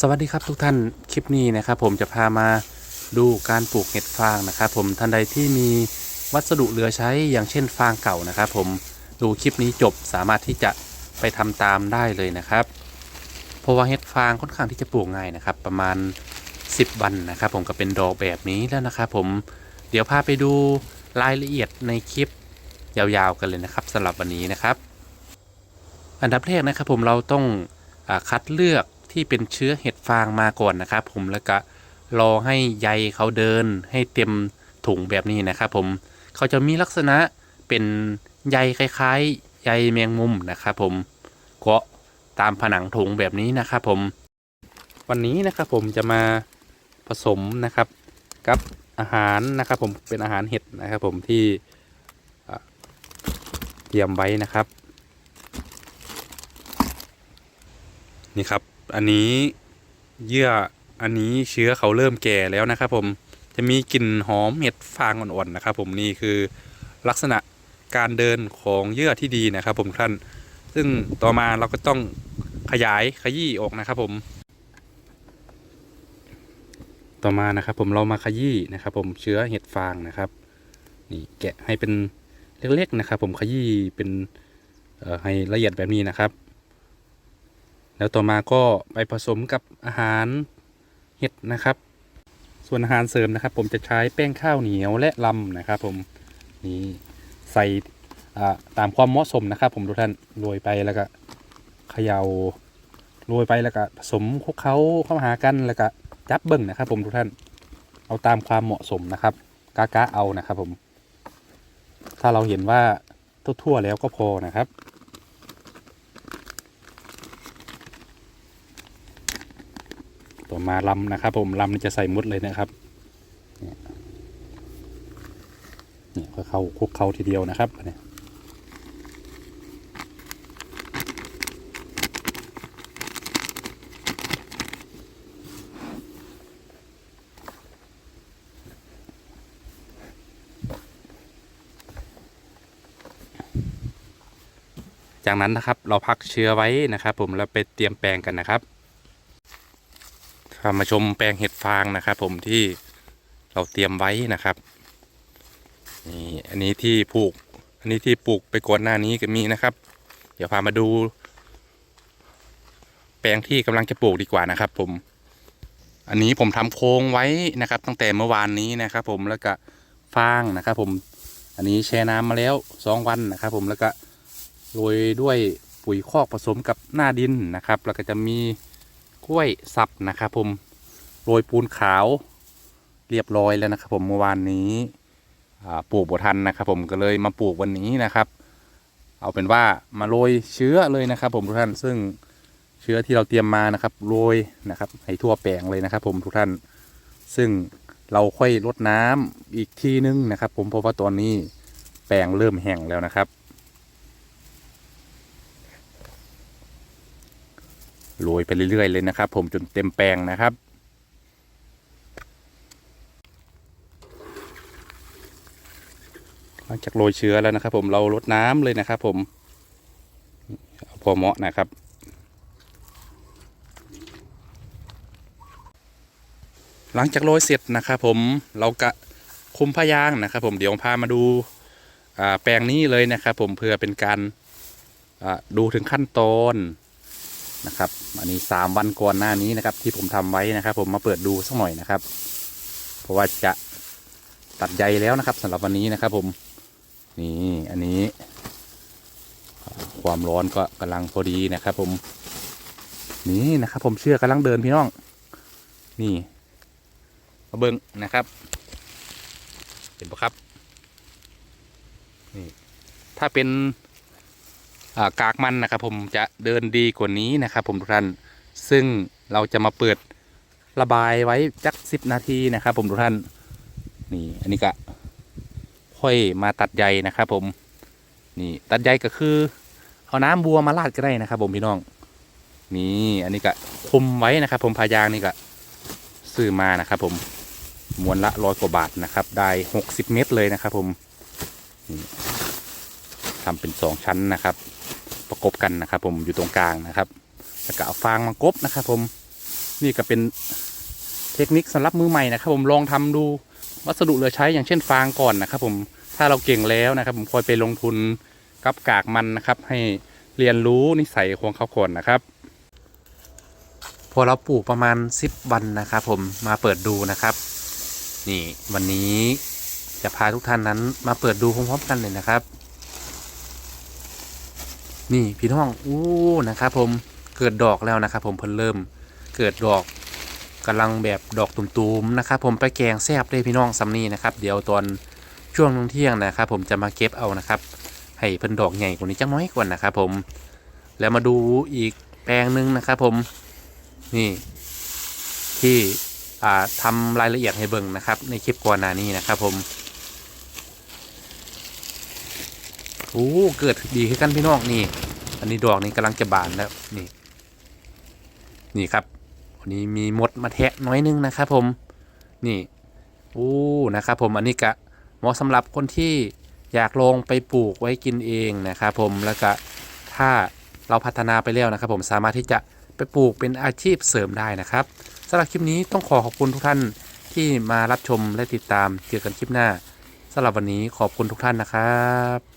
สวัสดีครับทุกท่านคลิปนี้นะครับ ผมจะพามาดูการปลูกเห็ดฟางนะครับ ผมท่านใดที่มีวัสดุเหลือใช้อย่างเช่นฟางเก่านะครับ ผมดูคลิปนี้จบสามารถที่จะไปทำตามได้เลยนะครับ เพราะว่าเห็ดฟางค่อนข้างที่จะปลูกง่ายนะครับ ประมาณ 10 วันนะครับ ผมก็เป็นดอกแบบนี้แล้วนะครับ ผมเดี๋ยวพาไปดูรายละเอียดในคลิปยาวๆกันเลยนะครับสำหรับวันนี้นะครับ อันดับแรกนะครับผมเราต้องอคัดเลือก ที่เป็นเชื้อเห็ดฟางมาก่อนนะครับ ผมแล้วก็รอให้ใยเขาเดินให้เต็มถุงแบบนี้นะครับ ผมเขาจะมีลักษณะเป็นใยคล้ายๆ ใยแมงมุมนะครับผมเกาะตามผนังถุงแบบนี้นะครับผม วันนี้นะครับผมจะมาผสมนะครับกับอาหารนะครับผมเป็นอาหารเห็ดนะครับผมที่เตรียมไว้นะครับ นี่ครับ อันนี้เยื่ออันนี้เชื้อเขาเริ่มแก่แล้วนะครับ ผมจะมีกลิ่นหอมเห็ดฟางอ่อนๆนะครับ ผมนี่คือลักษณะการเดินของเยื่อที่ดีนะครับ ผมท่าน ซึ่งต่อมาเราก็ต้องขยายขยี้ออกนะครับ ผม ต่อมานะครับ ผมเรามาขยี้นะครับ ผมเชื้อเห็ดฟางนะครับนี่แกะให้เป็นเล็กๆนะครับ ผมขยี้เป็นให้ละเอียดแบบนี้นะครับ แล้วต่อมาก็ไปผสมกับอาหารเห็ดนะครับ ส่วนอาหารเสริมนะครับ ผมจะใช้แป้งข้าวเหนียวและลำนะครับ ผมนี่ใส่ตามความเหมาะสมนะครับ ผมทุกท่านโรยไปแล้วก็เขยา่าโรยไปแล้วก็ผสมคลุกเคล้าเข้าหากันแล้วก็จับเบิ้งนะครับ ผมทุกท่านเอาตามความเหมาะสมนะครับกะกะเอานะครับ ผม ถ้าเราเห็นว่าทั่วๆแล้วก็พอนะครับ ต่อมาลำนะครับ ผมลำนี่จะใส่มุดเลยนะครับเนี่ยเนี่ยก็เข้าคุกเข้าทีเดียวนะครับเนี่ยจากนั้นนะครับเราพักเชื้อไว้นะครับ ผมแล้วไปเตรียมแปลงกันนะครับามาชมแปลงเห็ดฟางนะครับผมที่เราเตรียมไว้นะครับนี่อันนี้ที่ปลูก อันนี้ที่ปลูกไปก่อนหน้านี้ก็มีนะครับ เดี๋ยวพามาดู แปลงที่กำลังจะปลูกดีกว่านะครับ ผม อันนี้ผมทำโครงไว้นะครับ ตั้งแต่เมื่อวานนี้นะครับ ผมแล้วก็ฟางนะครับ ผมอันนี้แช่น้ำมาแล้วสองวันนะครับ ผมแล้วก็โรยด้วยปุ๋ยคอกผสมกับหน้าดินนะครับ แล้วก็จะมี กล้วยสับนะครับผมโรยปูนขาวเรียบร้อยแล้วนะครับ ผมเมื่อวานนี้ปลูกบทันนะครับ ผมก็เลยมาปลูกวันนี้นะครับ เอาเป็นว่ามาโรยเชื้อเลยนะครับ ผมทุกท่านซึ่งเชื้อที่เราเตรียมมานะครับโรยนะครับ ให้ทั่วแปลงเลยนะครับ ผมทุกท่าน ซึ่งเราค่อยรดน้ำอีกทีนึงนะครับ ผมเพราะว่าตอนนี้แปลงเริ่มแห้งแล้วนะครับ โรยไปเรื่อยๆ เลยนะครับ ผมจนเต็มแปลงนะครับหลังจากโรยเชื้อแล้วนะครับ ผมเราลดน้ำเลยนะครับ ผมเอาพอเหมาะนะครับหลังจากโรยเสร็จนะครับผมเรากะคุมพยางนะครับ ผมเดี๋ยวพามาดูแปลงนี้เลยนะครับ ผมเพื่อเป็นการดูถึงขั้นตอน นะครับ อันนี้สามวันก่อนหน้านี้นะครับ ที่ผมทำไว้นะครับ ผมมาเปิดดูสักหน่อยนะครับ เพราะว่าจะตัดใยแล้วนะครับสำหรับวันนี้นะครับ ผมนี่อันนี้ ความร้อนก็กำลังพอดีนะครับ ผม นี่นะครับ ผมเชื่อกำลังเดินพี่น้อง นี่มาเบิ้งนะครับเห็นปะครับนี่ถ้าเป็น กากมันนะครับผมจะเดินดีกว่านี้นะครับผมทุกท่านซึ่งเราจะมาเปิดระบายไว้จักสิบนาทีนะครับผมทุกท่านนี่อันนี้ก็ค่อยมาตัดใยนะครับผมนี่ตัดใยก็คือ เอาน้ำบัวมาราดก็ได้นะครับผมพี่น้องนี่อันนี้ก็คุมไว้นะครับ ผมพายางนี่ก็ซื้อมานะครับ ผมมวนละร้อยกว่าบาทนะครับ ได้หกสิบเมตรเลยนะครับ ผมนี่ทำเป็นสองชั้นนะครับ ประกบกันนะครับ ผมอยู่ตรงกลางนะครับแล้วก็เอาฟางมากบนะครับผมนี่ก็เป็นเทคนิคสำหรับมือใหม่นะครับ ผมลองทำดูวัสดุเหลือใช้อย่างเช่นฟางก่อนนะครับ ผมถ้าเราเก่งแล้วนะครับ ผมคอยไปลงทุนกับกากมันนะครับ ให้เรียนรู้นิสัยของเขาก่อนนะครับ พอเราปลูกประมาณ 10 วันนะครับ ผมมาเปิดดูนะครับ นี่วันนี้จะพาทุกท่านนั้นมาเปิดดูพร้อมๆกันเลยนะครับ นี่พี่น้องอู้นะครับผมเกิดดอกแล้วนะครับผมเพิ่นเริ่มเกิดดอกกำลังแบบดอกตุ่มๆนะครับผมไปแกงแซบเลยพี่น้องซัมนี่นะครับเดี๋ยวตอนช่วงเที่ยงนะครับผมจะมาเก็บเอานะครับ ให้เพิ่นดอกใหญ่กว่านี้จังน้อยกว่านะครับผมแล้วมาดูอีกแปลงหนึ่งนะครับผมนี่ที่อ่าทำรายละเอียดให้เบิ่งนะครับ ในคลิปก่อนหน้านี้นะครับผมโอ้เกิดดีขึ้นกันพี่น้องนี่ อันนี้ดอกนี้กำลังจะบานแล้วนี่ นี่ครับวันนี้มีมดมาแทะน้อยนึงนะครับผมนี่โอ้นะครับผมอันนี้กะเหมาะสำหรับคนที่อยากลงไปปลูกไว้กินเองนะครับผมแล้วก็ถ้าเราพัฒนาไปแล้วนะครับ ผมสามารถที่จะไปปลูกเป็นอาชีพเสริมได้นะครับสำหรับคลิปนี้ต้องขอขอบคุณทุกท่านที่มารับชมและติดตามเจอกันคลิปหน้าสำหรับวันนี้ขอบคุณทุกท่านนะครับ